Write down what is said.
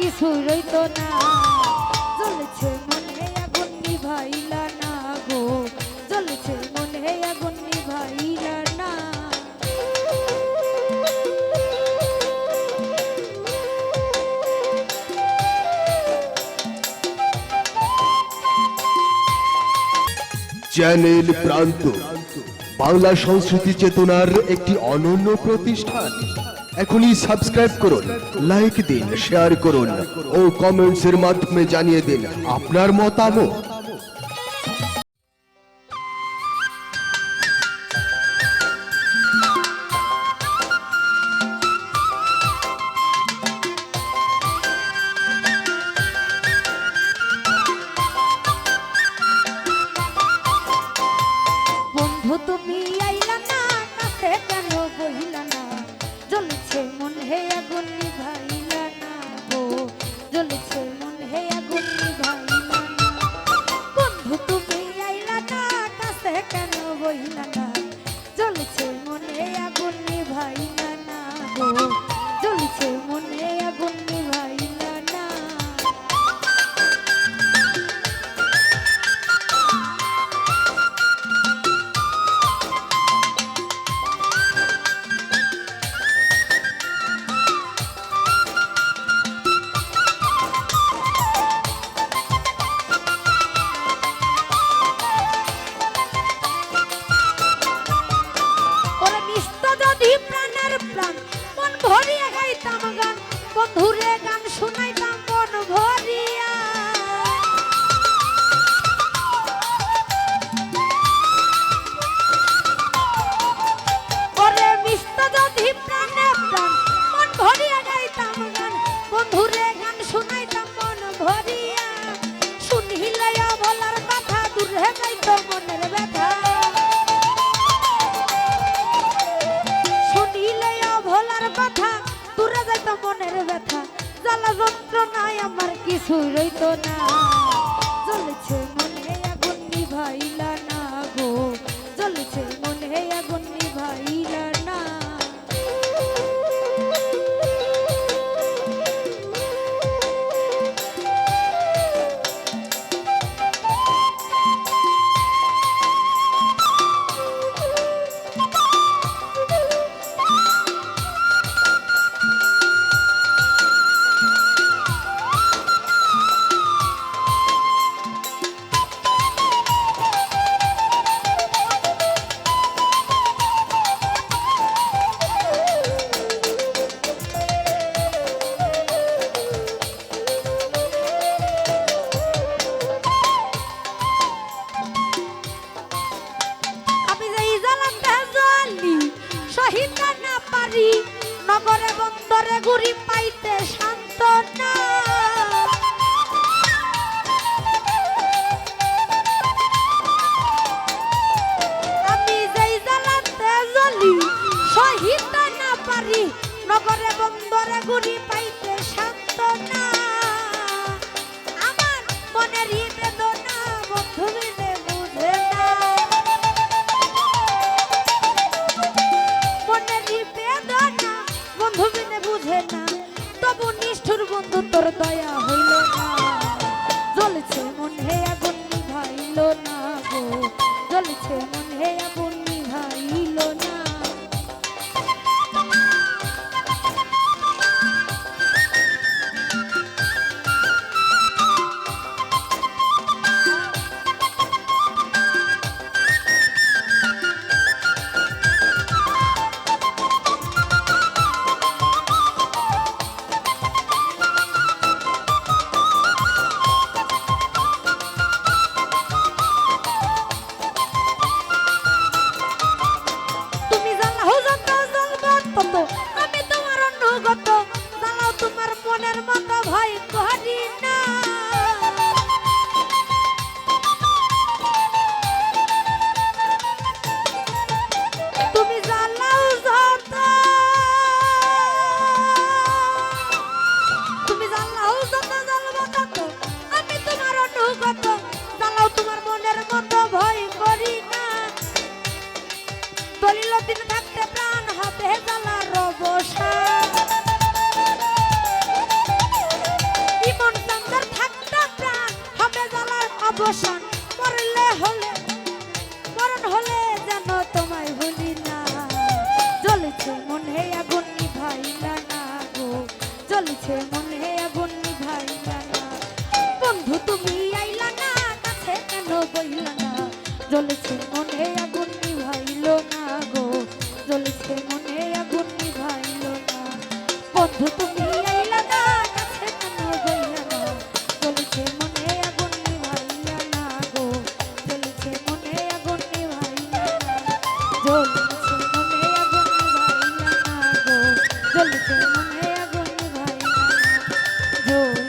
কিছু রইতো না। জ্বলছে মনে আগুন নিভাইলা না গো। জ্বলছে আগুন নিভাইলা না। চ্যানেল প্রান্ত, বাংলা সংস্কৃতি চেতনার একটি অনন্য প্রতিষ্ঠান। এখনই সাবস্ক্রাইব করুন লাইক দিন শেয়ার করুন ও কমেন্টস এর মাধ্যমে জানিয়ে দিন আপনার মতামত রইতো না। বন্দরে ঘুরি পাইতে শান্ত না। আমি যেই জ্বালাতে জ্বলি, সহিত না পারি, নগরে বন্দরে ঘুরি পাইতে শান্ত না। তোর দয়া হইল না। জ্বলছে মন হে আগুন নিভাইল না গো। জ্বলছে মন হে আগুন তত আমি তোমার অনুগত। জ্বালাও তোমার মনের মতো ভয় করি জ্বলেছে হে আগুন নিভাইলা না গো। জ্বলছে মন হে আগুন নিভাইলা না। বন্ধু, তুমি আইলা না, কাছে কেন বইলা না? জ্বলেছে হে আগুন নিভাইল না গো। জ্বলেছে হে আগুন নিভাইল না। বন্ধু, তুমি নিভাইলা